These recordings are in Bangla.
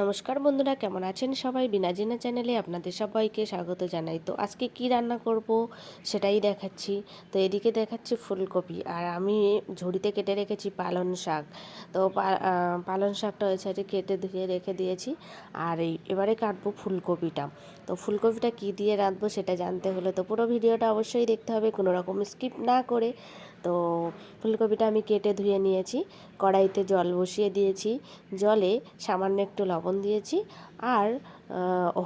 নমস্কার বন্ধুরা, কেমন আছেন সবাই? বিনাজিনা চ্যানেলে আপনাদের সবাইকে স্বাগত জানাই। তো আজকে কি রান্না করব সেটাই দেখাচ্ছি। তো এদিকে দেখাচ্ছি ফুলকপি আর আমি ঝুড়িতে কেটে রেখেছি পালন শাক। তো পালন শাকটা ওই সাইডে কেটে ধুয়ে রেখে দিয়েছি আর এই, এবারে কাটবো ফুলকপিটা। তো ফুলকপিটা কি দিয়ে রাঁধবো সেটা জানতে হলে তো পুরো ভিডিওটা অবশ্যই দেখতে হবে, কোনো রকম স্কিপ না করে। তো ফুলকপিটা আমি কেটে ধুয়ে নিয়েছি, কড়াইতে জল বসিয়ে দিয়েছি। জলে সামান্য একটু লবণ দিয়েছি আর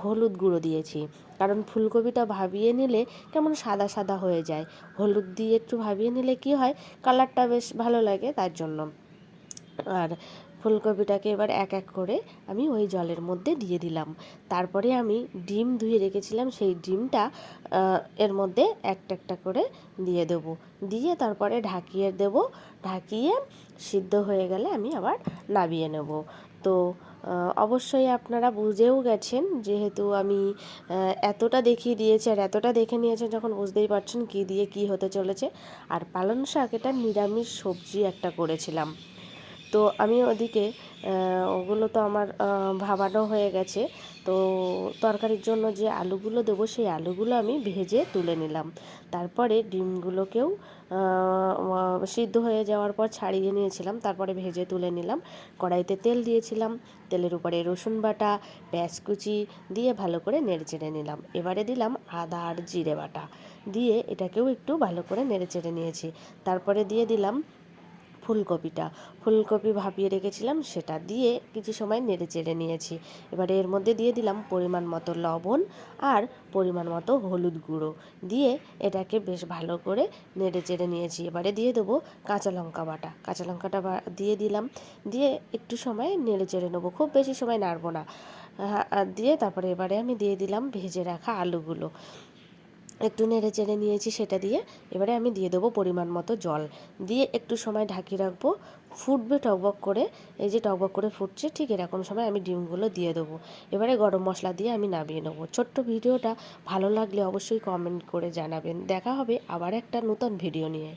হলুদ গুঁড়ো দিয়েছি। কারণ ফুলকপিটা ভাবিয়ে নিলে কেমন সাদা সাদা হয়ে যায়। হলুদ দিয়ে একটু ভাবিয়ে নিলে কি হয়? কালারটা বেশ ভালো লাগে তার জন্য। আর ফুলকপিটাকে এবার এক এক করে আমি ওই জলের মধ্যে দিয়ে দিলাম। তারপরে আমি ডিম ধুয়ে রেখেছিলাম, সেই ডিমটা এর মধ্যে একটা একটা করে দিয়ে দেব। দিয়ে তারপরে ঢাকিয়ে দেব। ঢাকিয়ে সিদ্ধ হয়ে গেলে আমি আবার নামিয়ে নেব। তো অবশ্যই আপনারা বুঝেও গেছেন যেহেতু আমি এতটা দেখিয়ে দিয়েছি আর এতটা দেখে নিয়েছেন যখন বুঝতেই পারছেন কী দিয়ে কি হতে চলেছে। আর পালং শাক এটা নিরামিষ সবজি একটা করেছিলাম। তো আমি ওদিকে ওগুলো তো আমার ভাবানো হয়ে গেছে। তো তরকারির জন্য যে আলুগুলো দেবো, সেই আলুগুলো আমি ভেজে তুলে নিলাম। তারপরে ডিমগুলোকেও সিদ্ধ হয়ে যাওয়ার পর ছাড়িয়ে নিয়েছিলাম, তারপরে ভেজে তুলে নিলাম। কড়াইতে তেল দিয়েছিলাম, তেলের উপরে রসুন বাটা, পেঁয়াজ কুচি দিয়ে ভালো করে নেড়ে চেড়ে নিলাম। এবারে দিলাম আদা আর জিরে বাটা। দিয়ে এটাকেও একটু ভালো করে নেড়ে চেড়ে নিয়েছি। তারপরে দিয়ে দিলাম ফুলকপিটা। ফুলকপি ভাপিয়ে রেখেছিলাম, সেটা দিয়ে কিছু সময় নেড়ে চেড়ে নিয়েছি। এবারে এর মধ্যে দিয়ে দিলাম পরিমাণ মতো লবণ আর পরিমাণ মতো হলুদ গুঁড়ো। দিয়ে এটাকে বেশ ভালো করে নেড়ে চেড়ে নিয়েছি। এবারে দিয়ে দেবো কাঁচা লঙ্কা বাটা। কাঁচা লঙ্কাটা দিয়ে দিলাম। দিয়ে একটু সময় নেড়ে চেড়ে নেব। খুব বেশি সময় নাড়বো না। দিয়ে তারপরে এবারে আমি দিয়ে দিলাম ভেজে রাখা আলুগুলো। একটু নেড়ে চেড়ে নিয়েছি সেটা দিয়ে। এবারে আমি দিয়ে দেবো পরিমাণ মতো জল। দিয়ে একটু সময় ঢাকিয়ে রাখব। ফুটবে টকবক করে। এই যে টকবক করে ফুটছে, ঠিক এরকম সময় আমি ডিমগুলো দিয়ে দেবো। এবারে গরম মশলা দিয়ে আমি নামিয়ে নেব। ছোট্ট ভিডিওটা ভালো লাগলে অবশ্যই কমেন্ট করে জানাবেন। দেখা হবে আবার একটা নতুন ভিডিও নিয়ে।